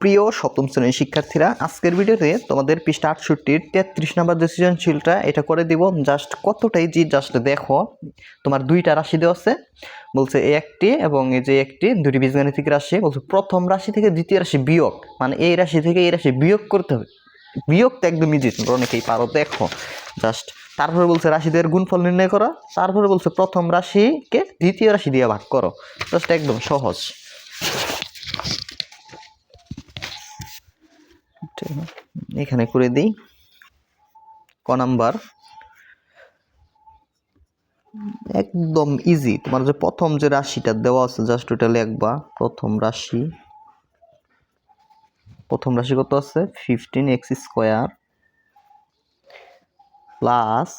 প্রিয় সপ্তম শ্রেণির শিক্ষার্থীরা, আজকের ভিডিওতে তোমাদের পৃষ্ঠা আটষট্টির তেত্রিশ নাম্বার যে সৃজনশীলটা, এটা করে দিব। জাস্ট কতটাই জি জাস্ট দেখো। তোমার দুইটা রাশি দেওয়া আছে, বলছে এই একটি এবং এই যে একটি দুটি বীজগাণিতিক রাশি, বলছে প্রথম রাশি থেকে দ্বিতীয় রাশি বিয়োগ। মানে এই রাশি থেকে এই রাশি বিয়োগ করতে হবে। বিয়োগ তো একদম ইজি অনেকেই পারো, দেখো। জাস্ট তারপরে বলছে রাশিদের গুণফল নির্ণয় করা, তারপরে বলছে প্রথম রাশিকে দ্বিতীয় রাশি দিয়ে ভাগ করো। জাস্ট একদম সহজ। ঠিক আছে, এখানে করে দিই। ক নাম্বার। একদম ইজি তোমার যে প্রথম যে রাশিটা দেওয়া আছে জাস্ট ওটা লিখবা। প্রথম রাশি। প্রথম রাশি কত আছে? Fifteen x square plus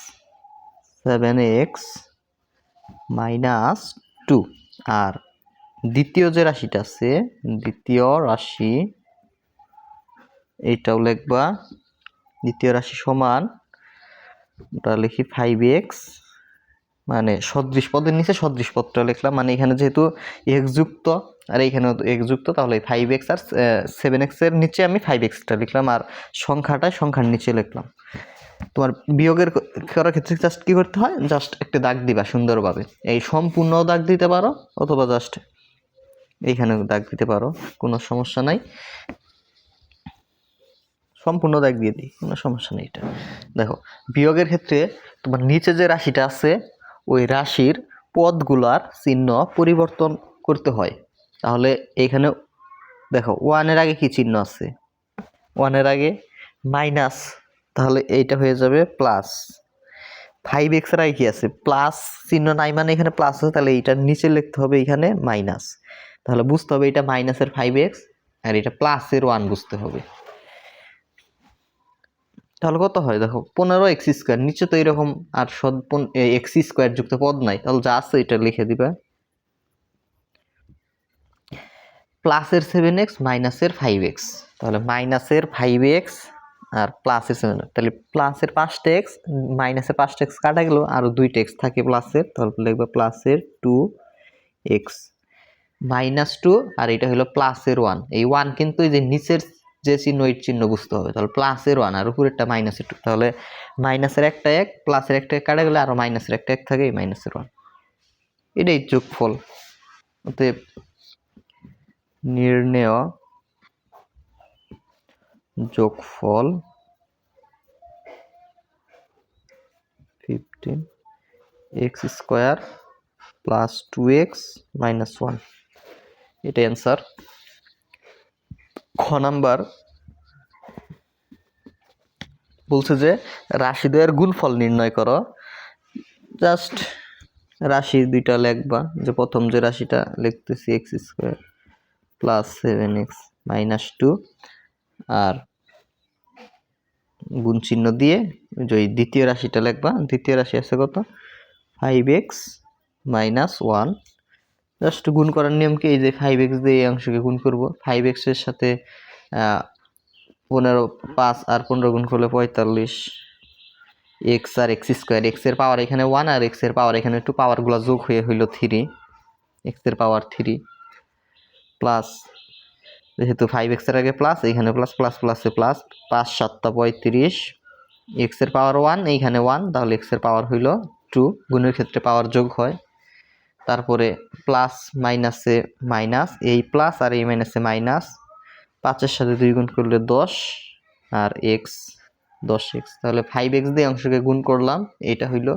seven x minus two আর দ্বিতীয় যে রাশিটা আছে দ্বিতীয় রাশি এইটাও লিখবা। দ্বিতীয় রাশি সমান, ওটা লিখি ফাইভ এক্স মানে সদৃশ পদের নিচে সদৃশ পদটা লিখলাম। মানে এখানে যেহেতু যুক্ত, আর এইখানেও এক্স যুক্ত, তাহলে ফাইভ এক্স আর সেভেন এক্সের নিচে আমি ফাইভ এক্সটা লিখলাম, আর সংখ্যাটা সংখ্যার নিচে লিখলাম। তোমার বিয়োগের করার ক্ষেত্রে জাস্ট কী করতে হয়? জাস্ট একটা দাগ দিবা সুন্দরভাবে। এই সম্পূর্ণ দাগ দিতে পারো, অথবা জাস্ট এইখানে দাগ দিতে পারো, কোনো সমস্যা নাই। সম্পূর্ণ দাগ দিয়ে দিই, কোনো সমস্যা নেই এটা। দেখো, বিয়োগের ক্ষেত্রে তোমার নিচে যে রাশিটা আছে, ওই রাশির পদগুলার চিহ্ন পরিবর্তন করতে হয়। তাহলে এইখানে দেখো, ওয়ানের আগে কি চিহ্ন আছে? ওয়ানের আগে মাইনাস, তাহলে এইটা হয়ে যাবে প্লাস। ফাইভ এক্সের আগে কি আছে? প্লাস চিহ্ন নাই মানে এখানে প্লাস আছে, তাহলে এইটার নিচে লিখতে হবে এখানে মাইনাস। তাহলে বুঝতে হবে এটা মাইনাসের ফাইভ এক্স, আর এটা প্লাসের ওয়ান বুঝতে হবে। তাহলে কত হয়? দেখো, পনেরো এক্স স্কোয়ার নিচে তো এরকম আর সদ এক্স স্কোয়ার যুক্ত পদ নাই। তাহলে যা আছে এটা লিখে দিবা। প্লাসের সেভেন এক্স মাইনাসের ফাইভ এক্স তাহলে মাইনাসের ফাইভ এক্স আর প্লাসের সেভেন তাহলে প্লাসের পাঁচটা এক্স মাইনাসের পাঁচটা এক্স কাটা গেল আরও দুইটা এক্স থাকে প্লাসের তাহলে লিখবে প্লাসের টু এক্স মাইনাস টু আর এটা হলো প্লাসের ওয়ান এই ওয়ান কিন্তু এই যে নিচের যে চিহ্ন, এই চিহ্ন বুঝতে হবে। তাহলে প্লাসের ওয়ান আর উপরেরটা মাইনাসের টু তাহলে মাইনাসের একটা এক প্লাসের একটা এক কাটা গেলে আরও মাইনাসের একটা এক থাকে, এই মাইনাসের ওয়ান এটাই যোগফল। অতএব নির্ণেয় যোগফল fifteen x square plus two x minus one এটা অ্যান্সার নাম্বার বলছে যে রাশিদ্বয়ের গুণফল নির্ণয় করো। জাস্ট রাশি দুইটা লিখবা, যে প্রথম যে রাশিটা লিখতেছি, x square plus seven x minus two, আর গুণ চিহ্ন দিয়ে যে দ্বিতীয় রাশিটা লিখবা, দ্বিতীয় রাশি আছে কত? Five x minus one just গুণ করার নিয়ম কি? এই যে ফাইভ এক্স দিয়ে এই অংশকে গুণ করব। ফাইভ এক্সের সাথে পনেরো, পাঁচ আর পনেরো গুণ করলে পঁয়তাল্লিশ এক্স আর এক্স স্কোয়ার এক্সের পাওয়ার এখানে ওয়ান আর এক্সের পাওয়ার এখানে একটু পাওয়ারগুলো যোগ হয়ে হইল থ্রি এক্সের পাওয়ার থ্রি প্লাস যেহেতু ফাইভ এক্সের আগে প্লাস এইখানে প্লাস প্লাস প্লাসে প্লাস পাঁচ সাতটা পঁয়ত্রিশ। এক্সের পাওয়ার ওয়ান এইখানে ওয়ান তাহলে এক্সের পাওয়ার হইল টু গুণের ক্ষেত্রে পাওয়ার যোগ হয়। তারপরে প্লাস মাইনাসে মাইনাস এই প্লাস আর এই মাইনাসে মাইনাস পাঁচের সাথে দুই গুণ করলে দশ, আর এক্স দশ এক্স তাহলে ফাইভ এক্স দিয়ে অংশকে গুণ করলাম, এটা হইল।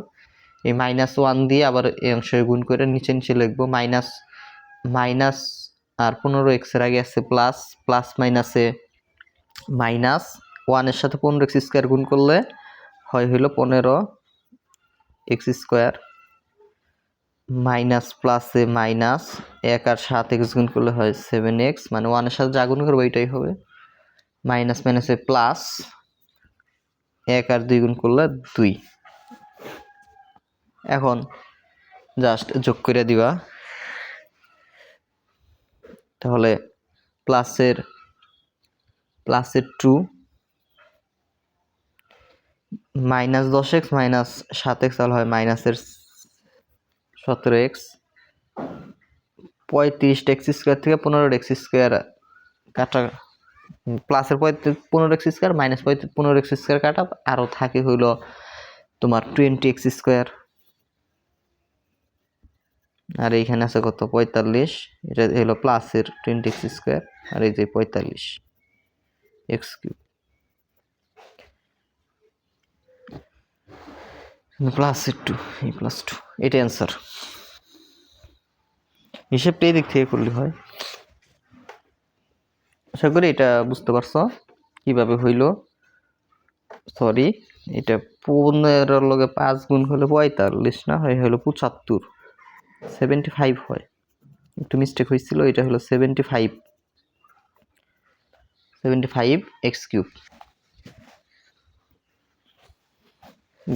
এই মাইনাস ওয়ান দিয়ে আবার এই অংশকে গুণ করে নিচে নিচে লিখব মাইনাস মাইনাস আর পনেরো এক্সের আগে আছে প্লাস প্লাস মাইনাসে মাইনাস ওয়ানের সাথে পনেরো এক্স স্কোয়ার গুণ করলে হয় হইল পনেরো এক্স স্কোয়ার মাইনাস প্লাসে মাইনাস, এক আর সাত এক্স গুণ করলে হয় সেভেন এক্স মানে ওয়ানের সাথে যা গুণ করব এইটাই হবে। মাইনাস মাইনাসে প্লাস এক আর দুই গুণ করলে দুই। এখন জাস্ট যোগ করে দিবা। তাহলে প্লাসের প্লাসের টু মাইনাস দশ এক্স মাইনাস সাত এক্স তাহলে হয় মাইনাসের সতেরো এক্স পঁয়ত্রিশ এক্স স্কোয়ার থেকে পনেরো এক্স স্কোয়ার কাটা প্লাসের পঁয়ত্রিশ, পনেরো এক্স স্কোয়ার মাইনাস পনেরো এক্স স্কোয়ার কাটা, আরও থাকে হইল তোমার টোয়েন্টি এক্স স্কোয়ার আর এইখানে আছে কত? পঁয়তাল্লিশ, এটা হলো প্লাসের টোয়েন্টি এক্স স্কোয়ার আর এই যে পঁয়তাল্লিশ এক্স কিউব প্লাসের টু এই প্লাস টু এটা অ্যান্সার হিসেবটা এই দিক থেকে করলে হয়। আশা করি এটা বুঝতে পারছ কীভাবে হইল। সরি এটা পনেরোর লগে পাঁচ গুণ হলে পঁয়তাল্লিশ, না হয় হলো পঁচাত্তর। সেভেন্টি ফাইভ হয়। একটু মিস্টেক হয়েছিল, এটা হলো seventy five seventy five x cube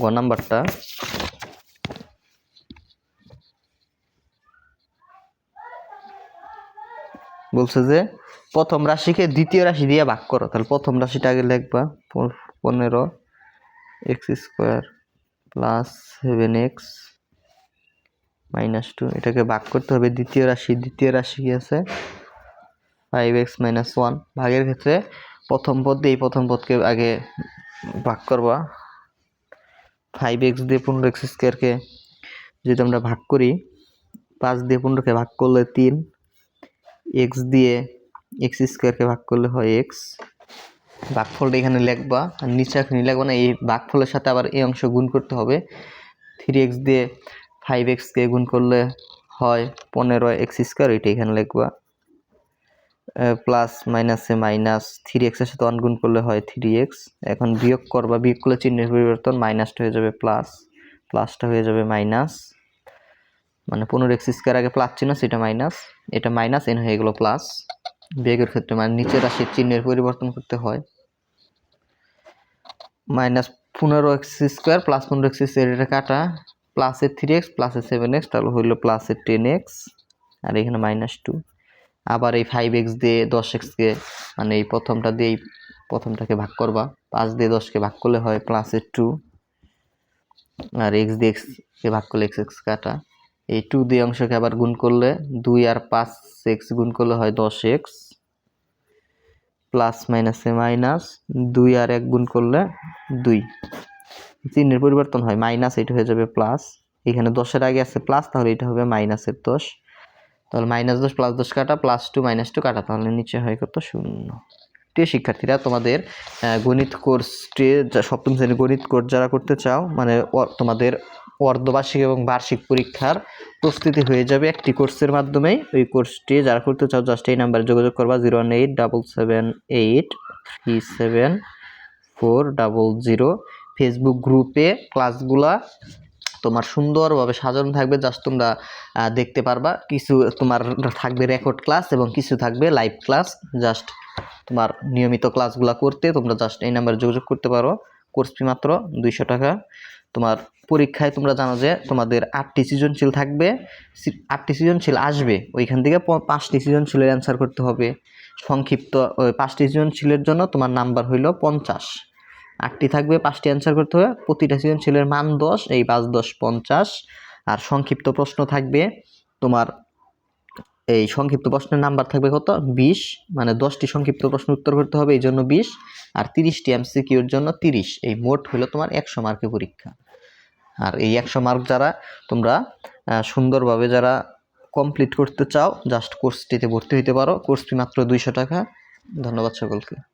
গ নাম্বারটা। বলছে যে, প্রথম রাশিকে দ্বিতীয় রাশি দিয়ে ভাগ করো। তাহলে প্রথম রাশিটা আগে লিখবা। পনেরো x square plus seven x minus two এটাকে ভাগ করতে হবে। দ্বিতীয় রাশি দ্বিতীয় রাশি কি আছে? ফাইভ এক্স মাইনাস ওয়ান ভাগের ক্ষেত্রে প্রথম পদ এই প্রথম পদকে আগে ভাগ করবা। ফাইভ এক্স দিয়ে পনেরো এক্স স্কোয়ারকে যদি আমরা ভাগ করি, পাঁচ দিয়ে পনেরোকে ভাগ করলে তিন এক্স দিয়ে এক্স স্কোয়ারকে ভাগ করলে হয় এক্স ভাগফলটা এখানে লিখবা, আর নিচে এখানে লিখবা না, এই ভাগফলের সাথে আবার এই অংশ গুণ করতে হবে। থ্রি এক্স দিয়ে ফাইভ এক্সকে গুণ করলে হয় পনেরো এক্স স্কোয়ার এটা এখানে লিখবা। প্লাস মাইনাসে মাইনাস থ্রি এক্সের সাথে ওয়ান গুণ করলে হয় থ্রি এক্স এখন বিয়োগ করবা বিয়োগ করলে চিহ্নের পরিবর্তন মাইনাসটা হয়ে যাবে প্লাস প্লাসটা হয়ে যাবে মাইনাস মানে পনেরো এক্স স্কোয়ার আগে প্লাস চিহ্ন সেটা মাইনাস এটা মাইনাস এন হয়ে গেলো প্লাস বিয়োগের ক্ষেত্রে মানে নিচের রাশির চিহ্নের পরিবর্তন করতে হয়। মাইনাস পনেরো এক্স স্কোয়ার প্লাস পনেরো এক্স স্কোয়ার এটা কাটা। প্লাসের থ্রি এক্স প্লাসের সেভেন এক্স তাহলে হইল প্লাসের টেন এক্স আর এখানে মাইনাস টু আবার এই ফাইভ এক্স দিয়ে দশ এক্সকে মানে এই প্রথমটা দিয়ে এই প্রথমটাকে ভাগ করবা। পাঁচ দিয়ে দশকে ভাগ করলে হয় প্লাসের টু আর এক্স দিয়ে এক্সকে ভাগ করলে এক্স এক্স কাটা। এই টু দিয়ে অংশকে আবার গুণ করলে দুই আর পাঁচ এক্স গুণ করলে হয় দশ এক্স প্লাস মাইনাসে মাইনাস দুই আর এক গুণ করলে দুই। চিহ্নের পরিবর্তন হয়। মাইনাস এটা হয়ে যাবে প্লাস এখানে দশের আগে আছে প্লাস তাহলে এটা হবে মাইনাসের দশ। তাহলে মাইনাস দশ প্লাস দশ কাটা প্লাস টু মাইনাস টু কাটা, তাহলে নিচে হয় কত শূন্য। প্রিয় শিক্ষার্থীরা, তোমাদের গণিত কোর্সটি সপ্তম শ্রেণির গণিত কোর্স যারা করতে চাও মানে তোমাদের অর্ধবার্ষিক এবং বার্ষিক পরীক্ষার প্রস্তুতি হয়ে যাবে একটি কোর্সের মাধ্যমেই। ওই কোর্সটি যারা করতে চাও জাস্ট এই নাম্বারে যোগাযোগ করবা zero one eight double seven eight three seven four double zero Facebook গ্রুপে ক্লাসগুলা তোমার সুন্দরভাবে সাজানো থাকবে জাস্ট তোমরা দেখতে পারবা। কিছু তোমার থাকবে রেকর্ড ক্লাস এবং কিছু থাকবে লাইভ ক্লাস জাস্ট তোমার নিয়মিত ক্লাসগুলো করতে তোমরা জাস্ট এই নাম্বারে যোগাযোগ করতে পারো। কোর্স ফি মাত্র দুইশো টাকা। তোমার পরীক্ষায় তোমরা জানো যে তোমাদের আটটি সৃজনশীল থাকবে আটটি সৃজনশীল আসবে। ওইখান থেকে পাঁচটি সৃজনশীলের অ্যান্সার করতে হবে। সংক্ষিপ্ত, ওই পাঁচটি সৃজনশীলের জন্য তোমার নাম্বার হইল পঞ্চাশ। আটটি থাকবে, পাঁচটি অ্যান্সার করতে হবে। প্রতিটা সৃজনশীলের মান দশ, এই পাঁচ, দশ, পঞ্চাশ। আর সংক্ষিপ্ত প্রশ্ন থাকবে তোমার, এই সংক্ষিপ্ত প্রশ্নের নাম্বার থাকবে কত? বিশ। মানে দশটি সংক্ষিপ্ত প্রশ্ন উত্তর করতে হবে এই জন্য বিশ। আর তিরিশটি এমসিকিউর জন্য তিরিশ। এই মোট হলো তোমার একশো মার্কের পরীক্ষা। আর এই একশো মার্ক যারা, তোমরা সুন্দরভাবে যারা কমপ্লিট করতে চাও জাস্ট কোর্সটিতে ভর্তি হইতে পারো। কোর্স ফি মাত্র দুইশো টাকা। ধন্যবাদ সকলকে।